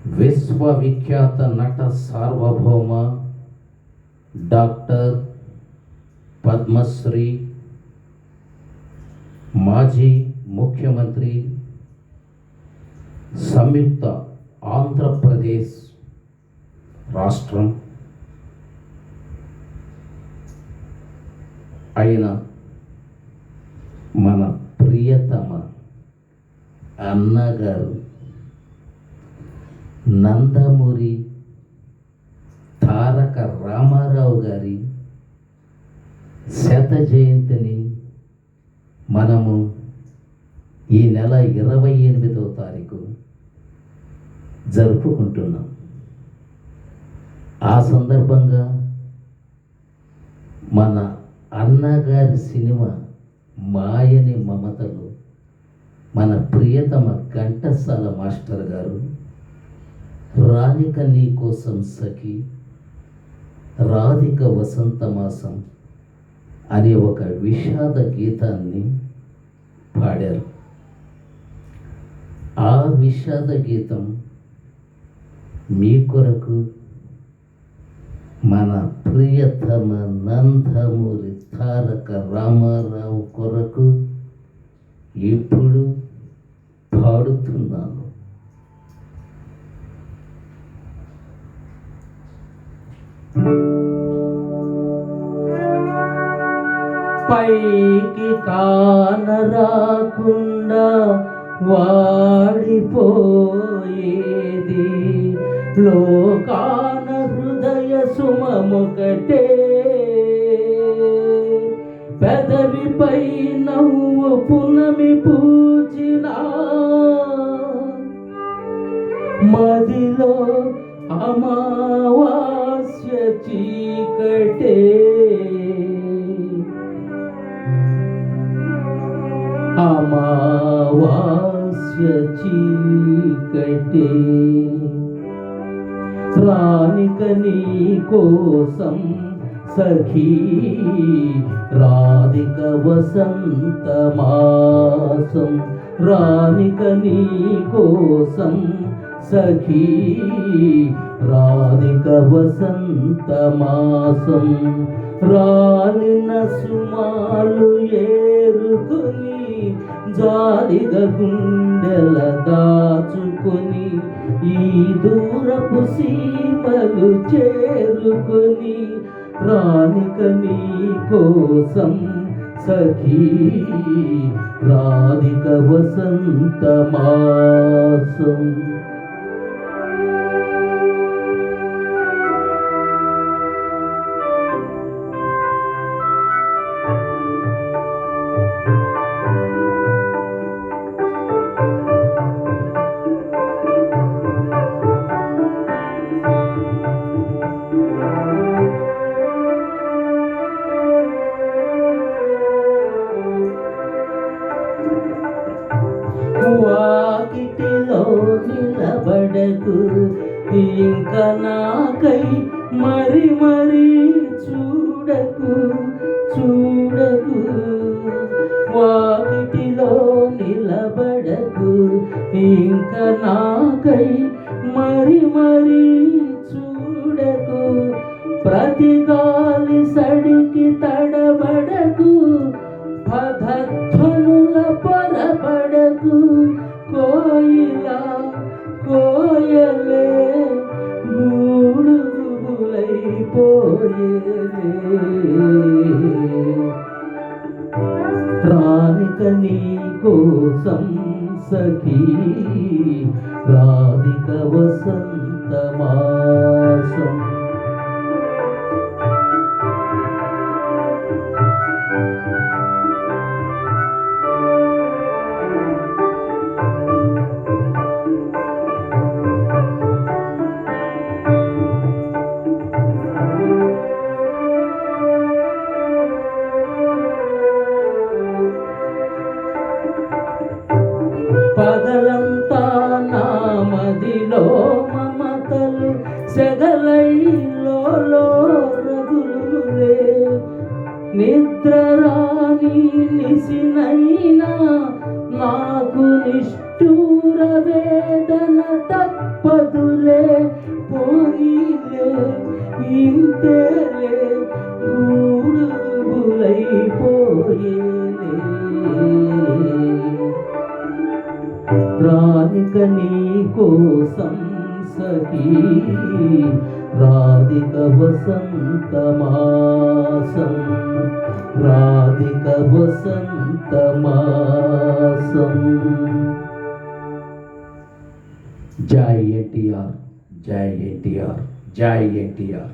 విశ్వవిఖ్యాత నట సార్వభౌమ డాక్టర్ పద్మశ్రీ మాజీ ముఖ్యమంత్రి సంయుక్త ఆంధ్రప్రదేశ్ రాష్ట్రం అయిన మన ప్రియతమ అన్నగారు నందమూరి తారక రామారావు గారి శత జయంతిని మనము ఈ నెల ఇరవై ఎనిమిదవ తారీఖు జరుపుకుంటున్నాం. ఆ సందర్భంగా మన అన్నగారి సినిమా మాయని మమతలు మన ప్రియతమ ఘంటసాల మాస్టర్ గారు రాధిక నీ కోసం సఖి రాధిక వసంత మాసం అనే ఒక విషాద గీతాన్ని పాడారు. ఆ విషాద గీతం మీ కొరకు మన ప్రియతమ నందమూరి తారక రామారావు కొరకు ఇప్పుడు పాడుతున్నాను. పైకి కానరాకుండా వాడిపోయేది. లోకాన హృదయ సుమముకటే పెదవిపై నవ్వు పునమి పూచినా మదిలో అమావాస్య చీకటే. రానిక నీ కోసం సఖీ రాధిక వసంత మాసం. రానిక నీ కోసం సఖీ రాధిక వసంత మాసం రాలిన సుమాలు ఏరుకుని జారిద గుండెల దాచుకొని ఈ దూరపు సీమలు చేరుకొని రాణిక నీ కోసం సఖీ రాధిక వసంత మాసం. నిలబడకు ఇంక నాకై మరి మరి చూడకు చూడకు. వాకిటిలో నిలబడకు ఇంక నాకై మరి మరి చూడకు. ప్రతిగా రాధిక నీ కోసం సఖీ రాధిక వసంత మమతలు సెగలైలో రాధిక వసంత మాసం రాధిక వసంత మాసం జై ఎన్టీఆర్ జై ఎన్టీఆర్ జై ఎన్టీఆర్.